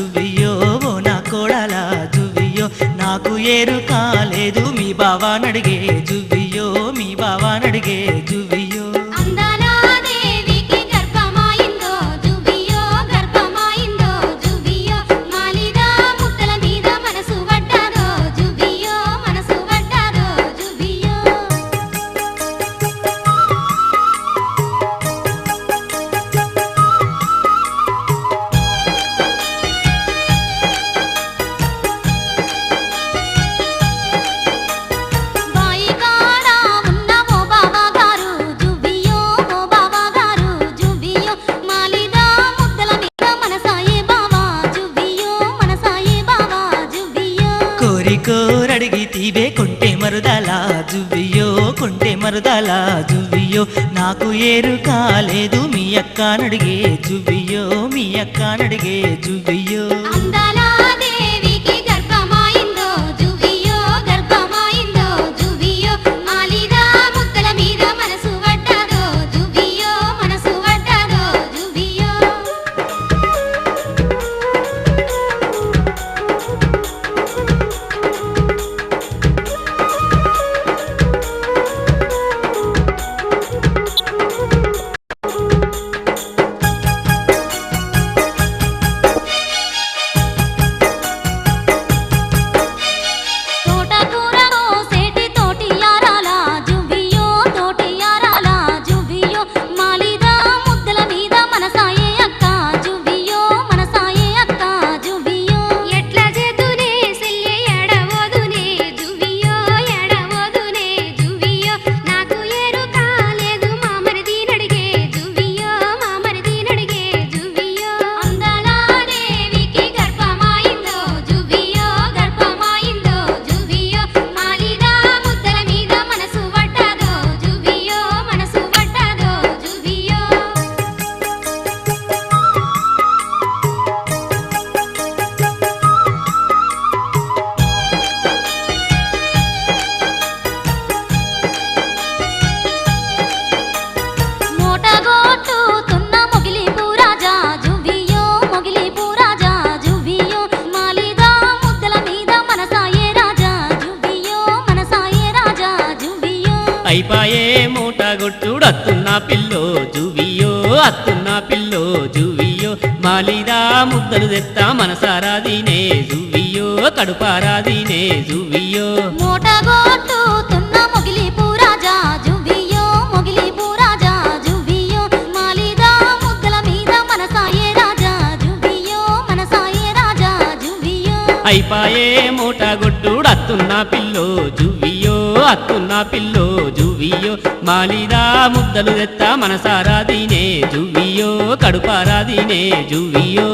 చువియో ఓ నా కోడల చువియో నాకు ఏరు కాలేదు మీ బావా నడిగే చువియో మీ బావా నడిగే కోరి కోరడిగి తీవే కొంటే మరుదలా జువ్వియో కొంటే మరుదలా జువ్వియో. నాకు ఏరు కాలేదు మీ అక్క నడిగే జువ్వియో మీ అక్క నడిగే జువ్వియో. అందాల గొట్టుడు అత్తున్న పిల్లో జువియో అత్తున్న పిల్లో జువియో. మాలిదా ముద్దలు తెత్తా జువియో కడుపారాదినే జువియో. మొగిలి పూరాజా జువియో మొగిలి పూరాజా జువియో. మాలిదా ముద్దల మీద మనసాయే రాజా జువియో మనసాయే రాజా జువియో. అయిపాయే మూట గొట్టుడు అత్తున్న పిల్లో జువియో అత్తున్న పిల్లో మాలిదా ముద్దలు తెత్త తెత్తా మనసారాదినే జువియో కడుపారాదినే జువియో